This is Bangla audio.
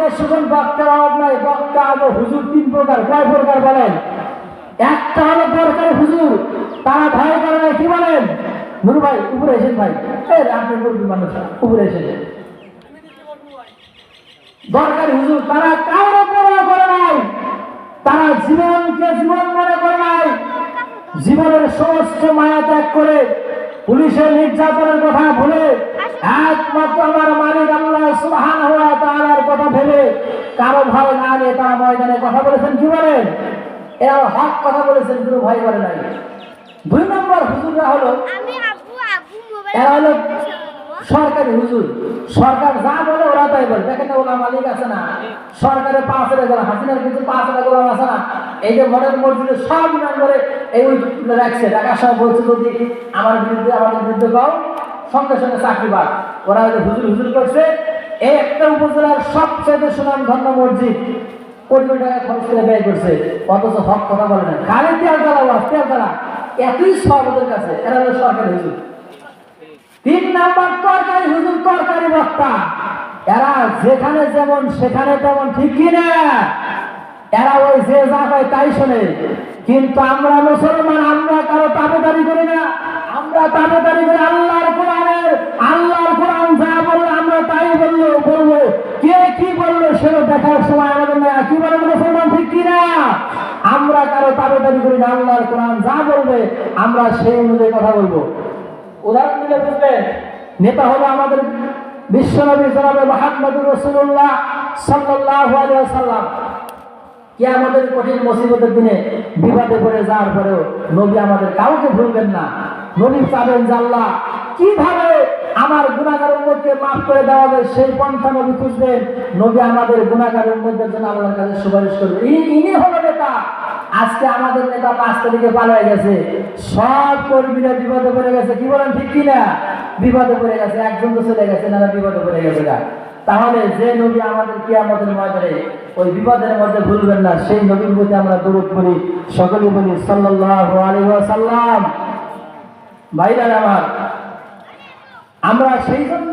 দেশে কোন বক্তার অভাব নাই, বক্তা আবো হুজুর তিন প্রকার। কয় প্রকার বলেন? একটা হলো দরকার হুজুর, তারা ভয় করে না কি বলেন? নুরু ভাই, উপরে এসেন ভাই। আপনি মুরগি মানুষ, উপরে এসেন। দরকারি হুজুর, তারা কারও পরোয়া করে নাই, তারা জীবনকে জীবন মনে করে নাই, জীবনের সমস্ত মায়া ত্যাগ করে পুলিশের নির্যাতনের কথা ভুলে একমাত্র আমার মালিক আল্লাহ হওয়া তাআলার কথা ভেবে কারও ভয় না নিয়ে তারা ময়দানে কথা বলেছেন কি বলেন এরা হক কথা বলেছেন কোনো ভয় করে নাই। দুই নম্বর হুজুররা হলো এরা হলো সরকারি হুজুর। সরকার যা বলে ওরা তাই বলে। দেখেন ওলা মালিক আছে না। সরকারের পাঁচ হাজার গোলাম হাসিনার কিছু পাঁচ হাজার গোলাম আছে না। এই যে মডেল মসজিদে সব ইমান করে এই রাখছে। ঢাকা সব বলছে যদি আমার বিরুদ্ধে আমাদের বিরুদ্ধে কও সঙ্গে সঙ্গে চাকরি বাদ ওরা হুজুর হুজুর করছে এই একটা উপজেলার সবচেয়ে সুনাম ধন্য মসজিদ, কোটি কোটি টাকা খরচ করে ব্যয় করছে, অথচ হক কথা বলে না। তেল জ্বালা ওয়াজ তেল জ্বালা। এতই কাছে, এরা হলো সরকারি হুজুর। তিন নাম্বার তরকারি হুজুর, তরকারি বক্তা। এরা যেখানে যেমন, সেখানে তেমন, ঠিক কিনা এরা ওই যে তাই শোনে। কিন্তু আমরা মুসলমান, আমরা কারও তাবেদারি করি না। আমরা তাবেদারি করি আল্লাহর বলল দেখার সময় আমাদের কি বলে মুসলমান ঠিক কিনা? আমরা কারও তাবেদারি করি না, আল্লাহর কোরআন যা বলবে, আমরা সেই অনুযায়ী কথা বলব। উদাহরণ দিলে বুঝবেন, নেতা হলো আমাদের বিশ্বনবী জনাবে মাহমুদুর রসুল্লাহ আলাইহি সাল্লাম কি আমাদের কঠিন মুসিবতের দিনে বিবাদে পড়ে যাওয়ার পরেও নবী আমাদের কাউকে ভুলবেন না। নবী চাবেন যে আল্লাহ, কীভাবে আমার গুণাগারের মধ্যে মাফ করে দেওয়া হবে, সেই পন্থা নবী খুঁজবেন। নবী আমাদের গুণাগারের মধ্যে জন্য আল্লাহর কাছে সুপারিশ করবে। ইনি হলো নেতা। আজকে আমাদের নেতা পাঁচ তারিখে পালিয়ে গেছে। সব কর্মীরা বিপদে পড়ে গেছে। কি বলেন, ঠিক কিনা? বিপদে পড়ে গেছে। একজন তো চলে গেছে না বিপদে পড়ে গেছে না তাহলে যে নবী আমাদের কি আমাদের ময়দানে, ওই বিপদের মধ্যে ভুলবেন না। সেই নবীর প্রতি আমরা দরুদ করি সকলে বলি, সাল্লাল্লাহু আলাইহি ওয়াসাল্লাম। ভাইরা আমার আমরা সেই জন্য